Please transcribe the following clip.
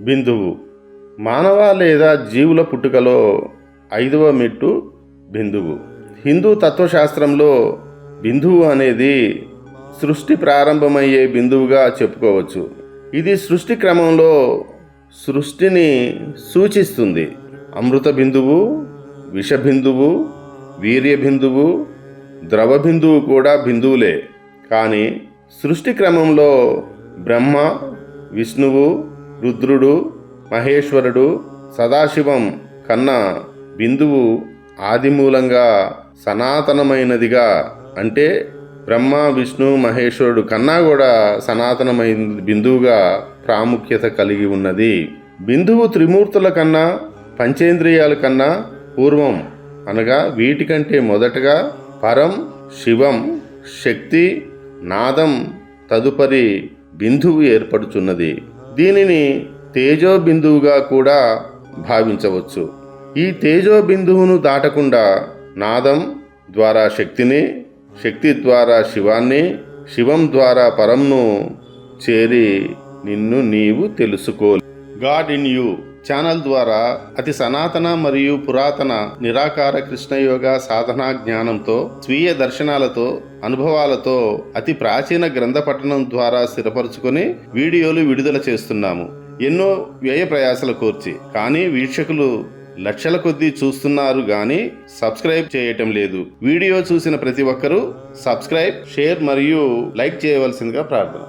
బిందువు. మానవ లేదా జీవుల పుట్టుకలో ఐదవ మెట్టు బిందువు. హిందూ తత్వశాస్త్రంలో బిందువు అనేది సృష్టి ప్రారంభమయ్యే బిందువుగా చెప్పుకోవచ్చు. ఇది సృష్టి క్రమంలో సృష్టిని సూచిస్తుంది. అమృత బిందువు విష బిందువు వీర్య బిందువు ద్రవ బిందువు కూడా బిందువులే. కానీ సృష్టి క్రమంలో బ్రహ్మ విష్ణువు రుద్రుడు మహేశ్వరుడు సదాశివం కన్నా బిందువు ఆదిమూలంగా సనాతనమైనదిగా అంటే బ్రహ్మ విష్ణు మహేశ్వరుడు కన్నా కూడా సనాతనమైన బిందువుగా ప్రాముఖ్యత కలిగి ఉన్నది. బిందువు త్రిమూర్తుల కన్నా పంచేంద్రియాల కన్నా పూర్వం అనగా వీటికంటే మొదటగా పరం శివం శక్తి నాదం తదుపరి బిందువు ఏర్పడుచున్నది. దీనిని తేజోబిందువుగా కూడా భావించవచ్చు. ఈ తేజోబిందువును దాటకుండా నాదం ద్వారా శక్తిని శక్తి ద్వారా శివాన్ని శివం ద్వారా పరంను చేరి నిన్ను నీవు తెలుసుకో. God in you. ఛానల్ ద్వారా అతి సనాతన మరియు పురాతన నిరాకార కృష్ణయోగ సాధనా జ్ఞానంతో స్వీయ దర్శనాలతో అనుభవాలతో అతి ప్రాచీన గ్రంథ పఠనం ద్వారా స్థిరపరచుకొని వీడియోలు విడుదల చేస్తున్నాము. ఎన్నో వ్యయ ప్రయాసలు కోర్చి. కానీ వీక్షకులు లక్షల కొద్దీ చూస్తున్నారు కానీ సబ్స్క్రైబ్ చేయటం లేదు. వీడియో చూసిన ప్రతి ఒక్కరూ సబ్స్క్రైబ్ షేర్ మరియు లైక్ చేయవలసిందిగా ప్రార్థన.